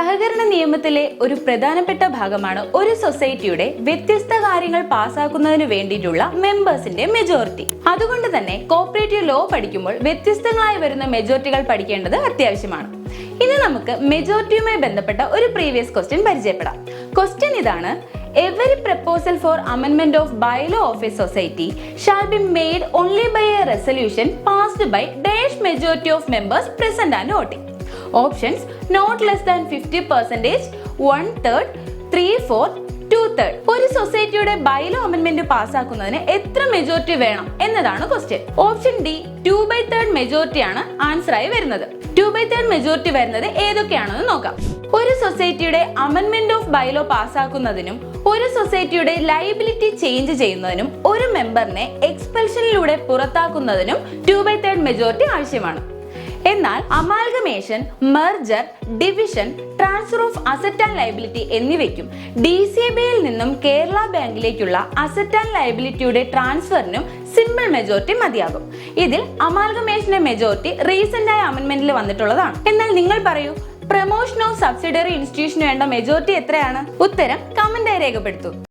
സഹകരണ നിയമത്തിലെ ഒരു പ്രധാനപ്പെട്ട ഭാഗമാണ് ഒരു സൊസൈറ്റിയുടെ വ്യത്യസ്ത കാര്യങ്ങൾ പാസ്സാക്കുന്നതിന് വേണ്ടിയിട്ടുള്ള മെമ്പേഴ്സിന്റെ മെജോറിറ്റി അതുകൊണ്ട് തന്നെ കോപ്പറേറ്റീവ് ലോ പഠിക്കുമ്പോൾ വ്യത്യസ്തങ്ങളായി വരുന്ന മെജോറിറ്റികൾ പഠിക്കേണ്ടത് അത്യാവശ്യമാണ്. ഇനി നമുക്ക് മെജോറിറ്റിയുമായി ബന്ധപ്പെട്ട ഒരു പ്രീവിയസ് ക്വസ്റ്റ്യൻ പരിചയപ്പെടാം. ക്വസ്റ്റ്യൻ ഇതാണ് every proposal for അമെൻമെന്റ് of bylaw of a society shall be made only by a resolution passed by dash majority of members present and voting options not less than fifty percentage one third three four two third ഒരു സൊസൈറ്റിയുടെ bylaw amendment പാസ്സാക്കുന്നതിന് എത്ര majority വേണം എന്നതാണ് question option D two by third answer ആയി വരുന്നത്. To by third majority വരുന്നത് ഏതൊക്കെയാണെന്ന് നോക്കാം. ഒരു സൊസൈറ്റിയുടെ അമെന്റ്മെന്റ് ഓഫ് ബൈലോ പാസ്സാക്കുന്നതിനും ഒരു സൊസൈറ്റിയുടെ ലൈബിലിറ്റി ചേഞ്ച് ചെയ്യുന്നതിനും ഒരു മെമ്പറിനെ എക്സ്പെൽഷനിലൂടെ പുറത്താക്കുന്നതിനും ടു ബൈ തേർഡ് മെജോറിറ്റി ആവശ്യമാണ്. എന്നാൽ amalgamation merger division transfer of asset and liability എന്നിവയ്ക്കും ഡി സി ബിയിൽ നിന്നും കേരള ബാങ്കിലേക്കുള്ള അസറ്റ് ആൻഡ് ലൈബിലിറ്റിയുടെ ട്രാൻസ്ഫറിനും സിമ്പിൾ മെജോറിറ്റി മതിയാകും. ഇതിൽ അമാൽഗമേഷന്റെ മെജോറിറ്റി റീസെന്റ് ആയ അമെന്റ്മെന്റിൽ വന്നിട്ടുള്ളതാണ്. എന്നാൽ നിങ്ങൾ പറയൂ പ്രൊമോഷൻ ഓഫ് സബ്സിഡറി ഇൻസ്റ്റിറ്റ്യൂഷന് വേണ്ട മെജോറിറ്റി എത്രയാണ്? ഉത്തരം കമന്റായി രേഖപ്പെടുത്തൂ.